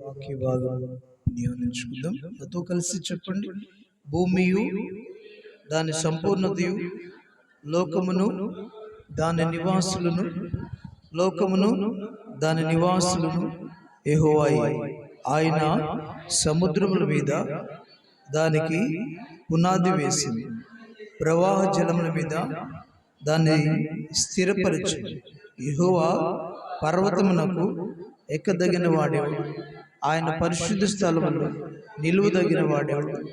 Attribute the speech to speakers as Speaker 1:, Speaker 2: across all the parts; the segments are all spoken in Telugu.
Speaker 1: వాక్య భాగం నియమించుకుందాం నాతో కలిసి చెప్పండి. భూమియు దాని సంపూర్ణతయు లోకమును దాని నివాసులను లోకమును దాని నివాసులను యెహోవాయే. ఆయన సముద్రముల మీద దానికి పునాది వేసింది. ప్రవాహ జలముల మీద దాన్ని స్థిరపరచు ఎహోవా పర్వతమునకు ఎక్కదగిన వాడేవాడు ఆయన పరిశుద్ధ స్థలములో నిలువదగిన వాడేవాడు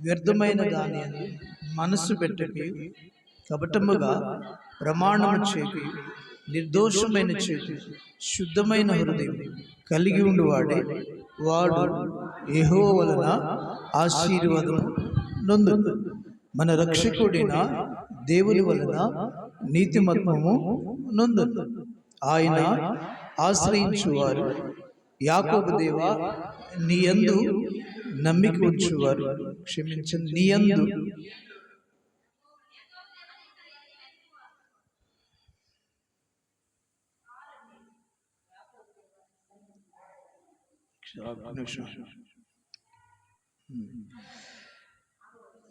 Speaker 1: వ్యర్థమైన దాని మనస్సు పెట్టకి. కపటముగా ప్రమాణము చేకి. నిర్దోషమైన చేతి శుద్ధమైన హృదయం కలిగి ఉండువాడే. వాడు ఏహో వలన ఆశీర్వాదం నొందు మన రక్షకుడైన దేవుని వలన నీతిమత్వము నొందు ఆయన ఆశ్రయించువారు. యాకోబు దేవ నీ యందు నమ్మిక ఉంచువారు. క్షమించండి. నీ యందు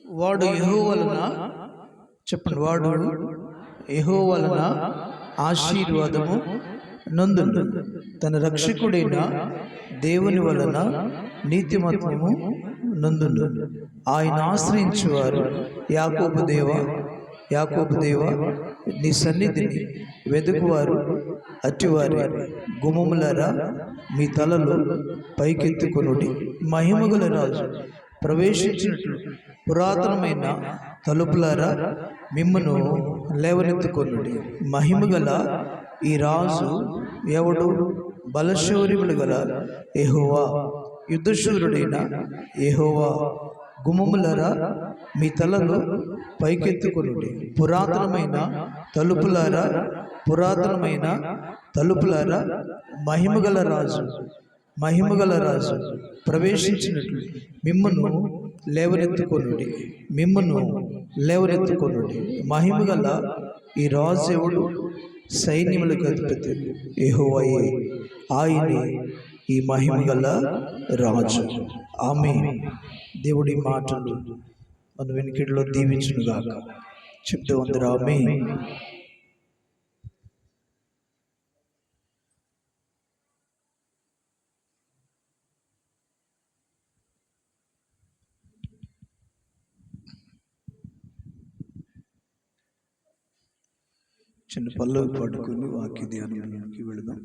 Speaker 1: వాడు యహో వలన చెప్పండి. వాడు యహో వలన ఆశీర్వాదము నందు తన రక్షకుడైన దేవుని వలన నీతిమత్వము నందును ఆయన ఆశ్రయించేవారు యాకోబు దేవ యాకోబు దేవ నీ సన్నిధిని వెతుకువారు అట్టివారి గుమములరా మీ తలలు పైకెత్తుకొనుడి. మహిమగల రాజు ప్రవేశించినట్లు పురాతనమైన తలుపులారా మిమ్మను లేవనెత్తుకొనుడి. మహిమగల ఈ రాజు ఎవడు? బలశౌర్యములు గల ఎహోవా యుద్ధశూరుడైన ఎహోవా గుమములరా మీ తలలు పైకెత్తుకొనుడి. పురాతనమైన తలుపులారా పురాతనమైన తలుపులారా మహిమగల రాజు మహిమగల రాజు ప్రవేశించినట్లు మిమ్మను లేవనెత్తుకొనుడి. మిమ్మను లేవనెత్తుకొనుడి. మహిమగల ఈ రాజు ఎవడు? సైన్యములకు అధిపతి యెహోవాయే ఆయనే ఈ మహిమగల రాజు. ఆమె దేవుడి మాటలు మన వెనుకడిలో దీవించునుగాక. చెప్తూ అందరూ ఆమె చిన్న పల్లవి పడుకుని వాక్య ధ్యానంలోకి వెళదాం.